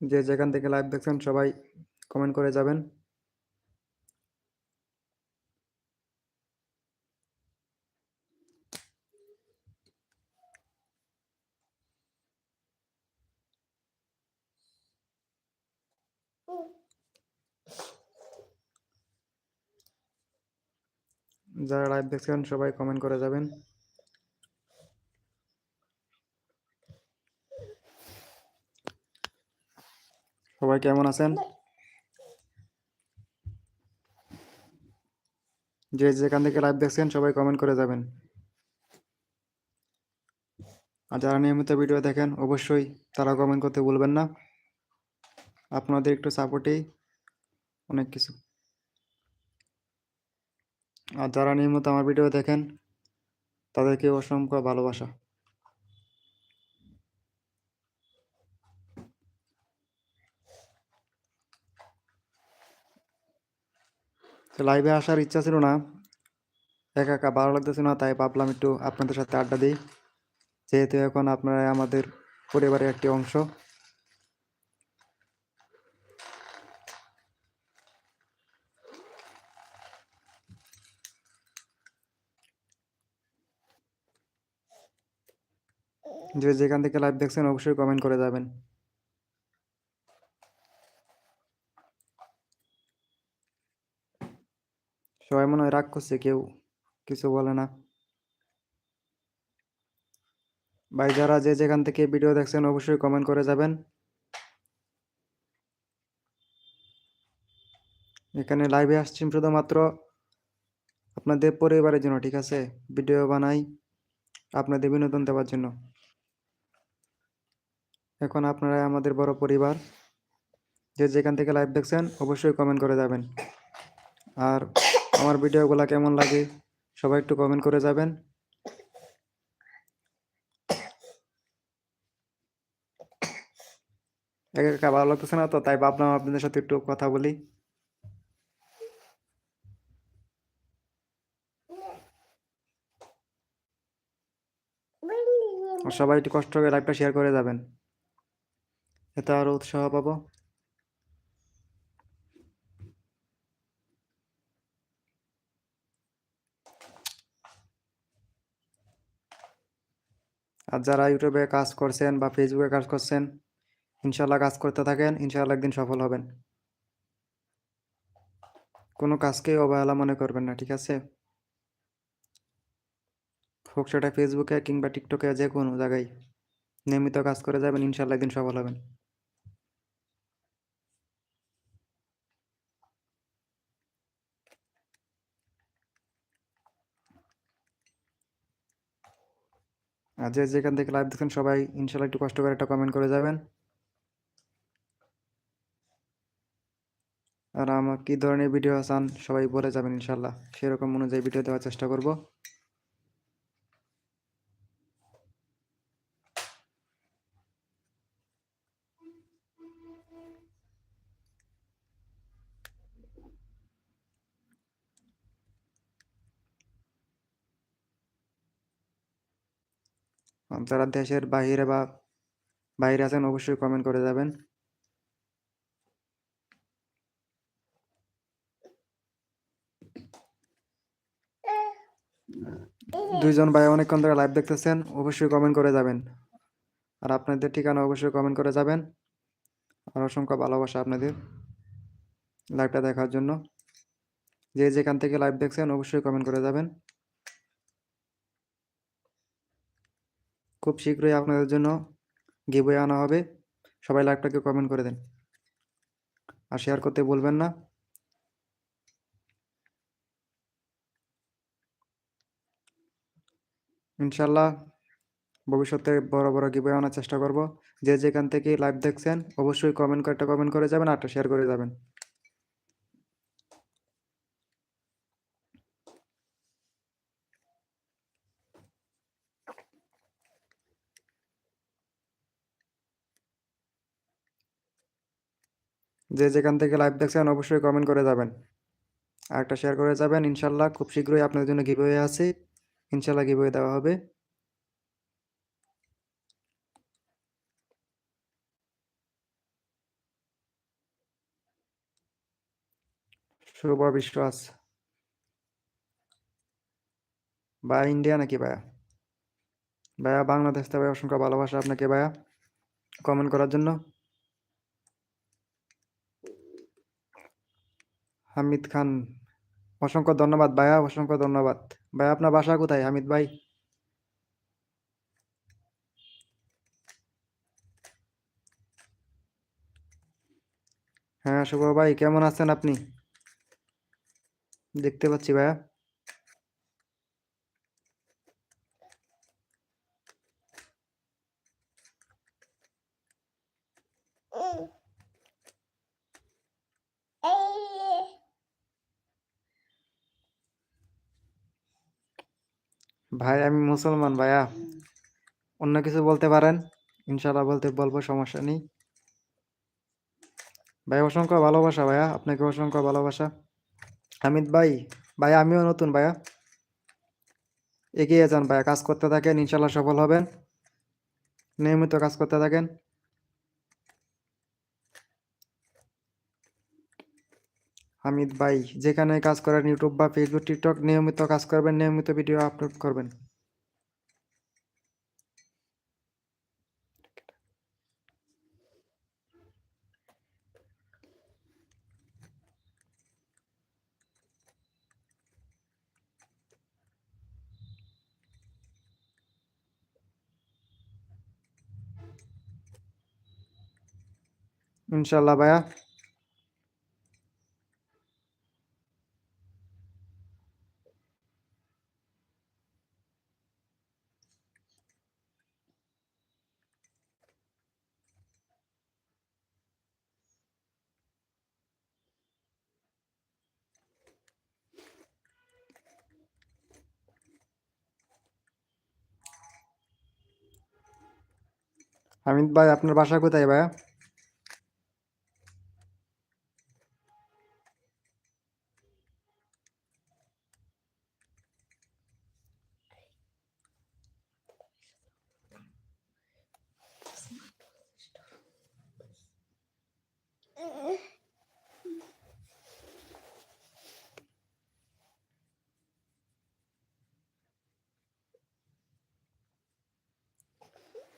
যে যেখান থেকে লাইভ দেখছেন সবাই কমেন্ট করে যাবেন। যারা লাইভ দেখছেন সবাই কমেন্ট করে যাবেন। সবাই কেমন আছেন? যে যেখান থেকে লাইভ দেখছেন, সবাই কমেন্ট করে যাবেন। আর যারা নিয়মিত ভিডিও দেখেন, অবশ্যই তারা কমেন্ট করতে ভুলবেন না। আপনাদের একটু সাপোর্টেই অনেক কিছু। আর যারা নিয়মিত আমার ভিডিও দেখেন, তাদেরকে অসংখ্য ভালোবাসা। তো লাইভে আসার ইচ্ছা ছিল না। একা একা ভালো লাগতেছে না, তাই ভাবলাম একটু আপনাদের সাথে আড্ডা দিই। যেহেতু এখন আপনারা আমাদের পরিবারের একটি অংশ। যে যেখান থেকে লাইভ দেখছেন, অবশ্যই কমেন্ট করে যাবেন। সবাই মনে হয় রাগ করছে, কেউ কিছু বলে না। ভাই, যারা যে যেখান থেকে ভিডিও দেখছেন, অবশ্যই কমেন্ট করে যাবেন। এখানে লাইভে আসছি শুধুমাত্র আপনাদের পরিবারের জন্য, ঠিক আছে? ভিডিও বানাই, আপনাদের বিনোদন দেওয়ার জন্য। এখন আপনারা আমাদের বড় পরিবার। যে যেখান থেকে লাইভ দেখছেন, অবশ্যই কমেন্ট করে যাবেন। আর আমার ভিডিওগুলো কেমন লাগে, সবাই একটু কমেন্ট করে যাবেন। একা ভালো লাগতেছে না তো, তাই ভাবলাম আপনাদের সাথে একটু কথা বলি। সবাই একটু কষ্ট করে লাইভটা শেয়ার করে যাবেন। এতে আরও উৎসাহ পাবো। আর যারা ইউটিউবে কাজ করছেন বা ফেসবুকে কাজ করছেন ইনশাল্লাহ কাজ করতে থাকেন ইনশাল্লাহ একদিন সফল হবেন। কোনো কাজকে অবহেলা মনে করবেন না, ঠিক আছে? হোক সেটা ফেসবুকে কিংবা টিকটকে যে কোনো জায়গায় নিয়মিত কাজ করে যাবেন ইনশাল্লাহ একদিন সফল হবেন। আর যে যেখান থেকে লাইভ দেখছেন সবাই ইনশাল্লাহ একটু কষ্ট করে একটা কমেন্ট করে যাবেন। আর আমার কি ধরনের ভিডিও চান সবাই বলে যাবেন ইনশাল্লাহ। সেরকম অনুযায়ী ভিডিও দেওয়ার চেষ্টা করব। যারা দেশের বাইরে বা বাইরে আছেন, অবশ্যই কমেন্ট করে যাবেন। দুইজন ভাই অনেকক্ষণ ধরে লাইভ দেখতেছেন, অবশ্যই কমেন্ট করে যাবেন। আর আপনাদের ঠিকানা অবশ্যই কমেন্ট করে যাবেন। আর অসংখ্য ভালোবাসা আপনাদের লাইভটা দেখার জন্য। যে যেখান থেকে লাইভ দেখছেন, অবশ্যই কমেন্ট করে যাবেন। খুব শীঘ্রই আপনাদের জন্য গিভওয়ে আনা হবে। সবাই লাইভটাকে কমেন্ট করে দেন। আর শেয়ার করতে বলবেন না। ইনশাল্লাহ ভবিষ্যতে বড় বড় গিভওয়ে আনার চেষ্টা করব। যে যেখান থেকে লাইভ দেখছেন, অবশ্যই কমেন্ট করে একটা কমেন্ট করে যাবেন আর একটা শেয়ার করে যাবেন। যে যেখান থেকে লাইভ দেখছেন, অবশ্যই কমেন্ট করে যাবেন। আর একটা শেয়ার করে যাবেন, ইনশাল্লাহ খুব শীঘ্রই আপনাদের জন্য গিভওয়ে আছে। ইনশাল্লাহ গিভওয়ে দেওয়া হবে। শুভ বিশ্বাস। ভাই ইন্ডিয়া নাকি ভাইয়া? ভাইয়া বাংলাদেশ থেকে অসংখ্য ভালোবাসা আপনাকে ভাইয়া। কমেন্ট করার জন্য। হামিদ খান, অসংখ্য ধন্যবাদ ভাইয়া, অসংখ্য ধন্যবাদ। ভাইয়া, আপনার বাসা কোথায়? হামিদ ভাই। হ্যাঁ শুভ ভাই, কেমন আছেন আপনি? দেখতে পাচ্ছি ভাইয়া। ভাই, আমি মুসলমান, ভাইয়া। অন্য কিছু বলতে পারেন? ইনশাল্লাহ বলতে বলব, সমস্যা নেই। ভাই, অসংখ্য ভালোবাসা, ভাইয়া। আপনাকে অসংখ্য ভালোবাসা। হামিদ ভাই ভাই, আমিও নতুন, ভাইয়া। এগিয়ে যান, ভাইয়া। কাজ করতে থাকেন ইনশাল্লাহ সফল হবেন। নিয়মিত কাজ করতে থাকেন। হামিদ ভাই, যেখানে কাজ করেন ইউটিউব বা ফেসবুক টিকটক নিয়মিত কাজ করবেন, নিয়মিত ভিডিও আপলোড করবেন। ইনশাল্লাহ ভাইয়া। হামিদ ভাই আপনার বাসা কোথায় ভাইয়া?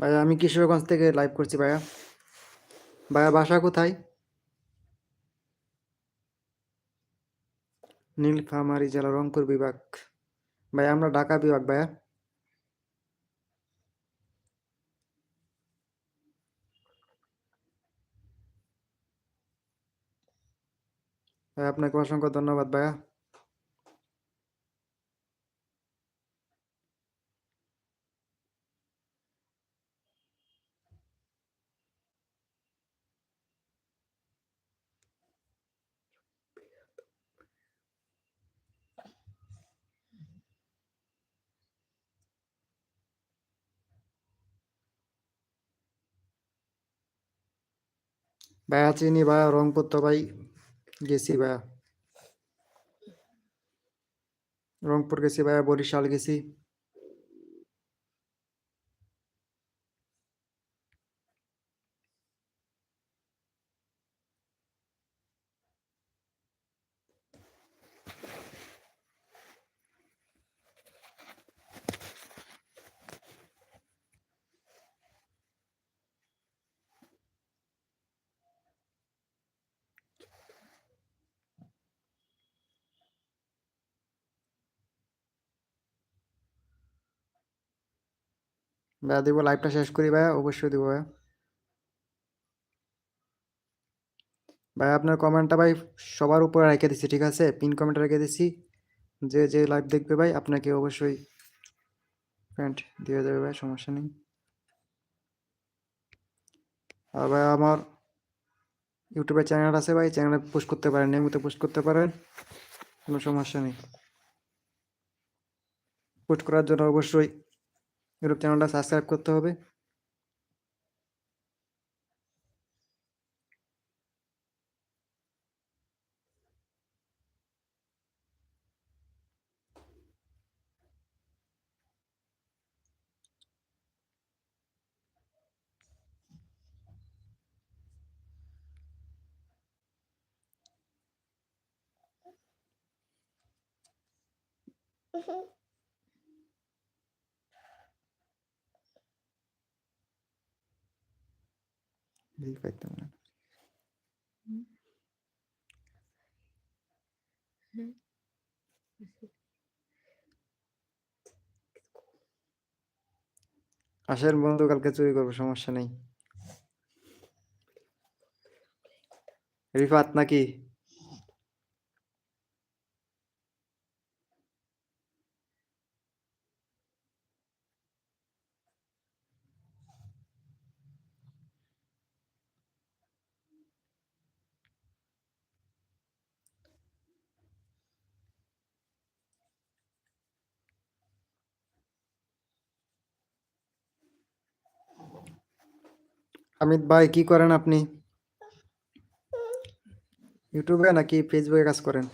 ভাইয়া, আমি কিশোরগঞ্জ থেকে লাইভ করছি ভাইয়া। ভাইয়া, বাসা কোথায়? নীলফামারী জেলা রংপুর বিভাগ। ভাইয়া, আমরা ঢাকা বিভাগ ভাইয়া, আপনাকে অসংখ্য ধন্যবাদ, ভাইয়া। ভাইয়া চিনি ভাইয়া রংপুর তো ভাই গেছি ভাইয়া। রংপুর গেছি ভাইয়া বরিশাল গেছি। ভাইয়া, দিব লাইভটা শেষ করি ভাইয়া, অবশ্যই দিব ভাইয়া। ভাই আপনার কমেন্টটা ভাই সবার উপরে রেখে দিচ্ছি ঠিক আছে? পিন কমেন্ট রেখে দিচ্ছি যে যে লাইভ দেখবে ভাই, আপনাকে অবশ্যই প্যান্ট দিয়ে দেবে ভাই, সমস্যা নেই। আর ভাই আমার ইউটিউবে চ্যানেল আছে ভাই চ্যানেলে পোস্ট করতে পারেন, নিয়মিত পোস্ট করতে পারেন, কোনো সমস্যা নেই। পোস্ট করার জন্য অবশ্যই ইউটিউব চ্যানেলটা সাবস্ক্রাইব করতে হবে Mm-hmm. এই পাইতাম। আসেন বন্ধু কালকে চুরি করব সমস্যা নেই রিফাত নাকি হামিদ ভাই কি করেন আপনি? ইউটিউবে নাকি ফেসবুকে কাজ করেন?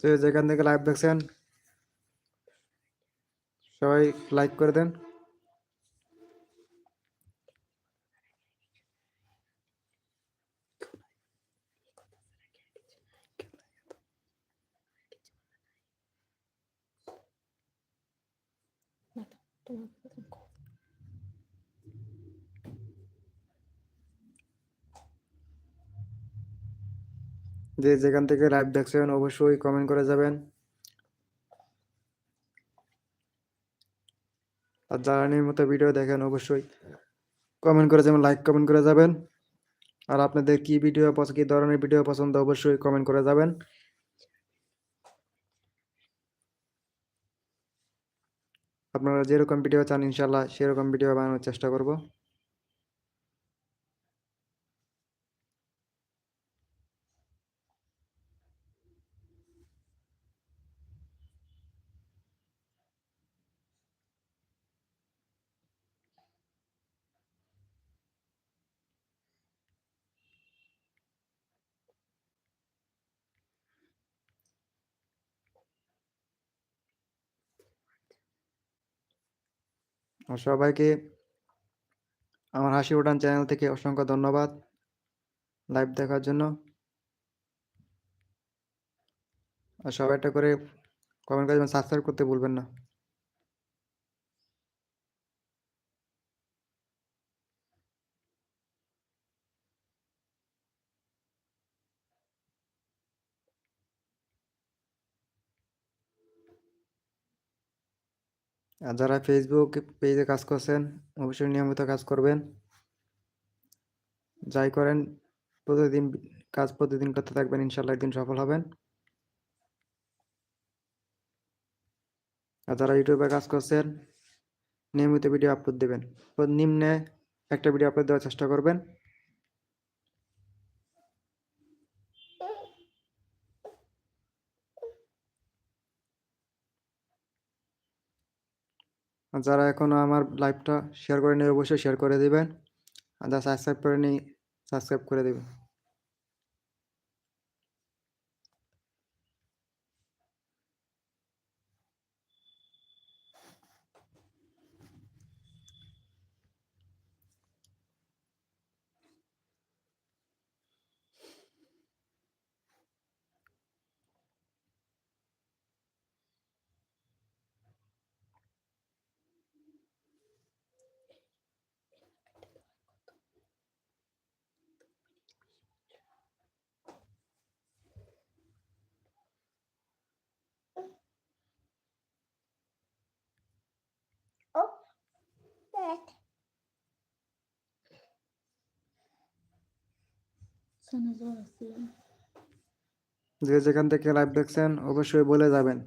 যে যেখান থেকে লাইভ দেখছেন। সবাই লাইক করে দেন। যে যেখান থেকে লাইভ দেখছেন, অবশ্যই কমেন্ট করে যাবেন। আর যারা নিয়মিত ভিডিও দেখেন, অবশ্যই কমেন্ট করে যাবেন লাইক কমেন্ট করে যাবেন। আর আপনাদের কি ভিডিও কি ধরনের ভিডিও পছন্দ, অবশ্যই কমেন্ট করে যাবেন। আপনারা যেরকম ভিডিও চান ইনশাল্লাহ সেরকম ভিডিও বানানোর চেষ্টা করব। সবাইকে আমার হাসি উঠান চ্যানেল থেকে অসংখ্য ধন্যবাদ লাইভ দেখার জন্য। আর সবাই একটা করে কমেন্ট করে সাবস্ক্রাইব করতে ভুলবেন না। আর যারা ফেসবুক পেজে কাজ করছেন, অবশ্যই নিয়মিত কাজ করবেন। যাই করেন, প্রতিদিন কাজ প্রতিদিন করতে থাকবেন ইনশাল্লাহ একদিন সফল হবেন। আর যারা ইউটিউবে কাজ করছেন, নিয়মিত ভিডিও আপলোড দেবেন। নিম্নে একটা ভিডিও আপলোড দেওয়ার চেষ্টা করবেন। যারা এখনও আমার লাইভটা শেয়ার করে নেই অবশ্যই শেয়ার করে দেবেন। আর যারা সাবস্ক্রাইব করে নিই সাবস্ক্রাইব করে দেবেন। যে যেখান থেকে লাইভ দেখছেন অবশ্যই বলে যাবেন।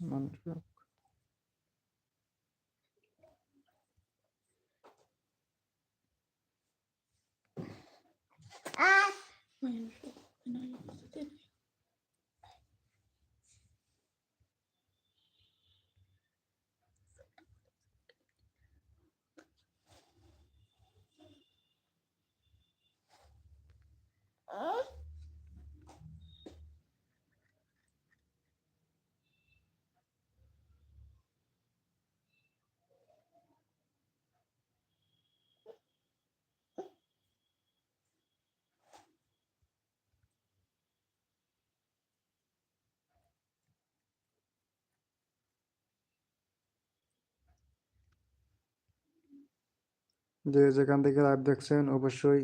Mantıklı. যে যেখান থেকে লাইভ দেখছেন, অবশ্যই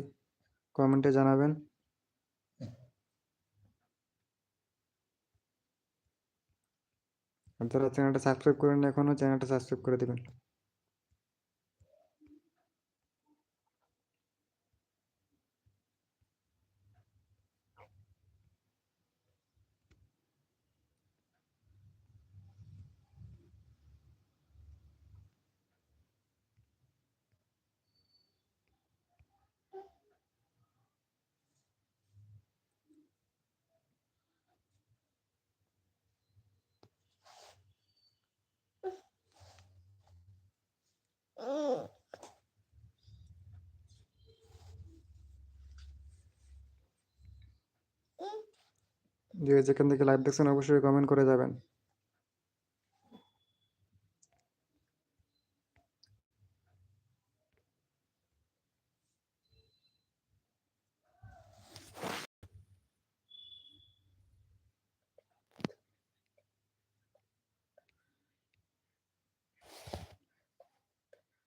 কমেন্টে জানাবেন। আপনারা চ্যানেলটা সাবস্ক্রাইব করেন এখনও চ্যানেলটা সাবস্ক্রাইব করে দিবেন। যে যেখান থেকে লাইভ দেখছেন অবশ্যই কমেন্ট করে যাবেন।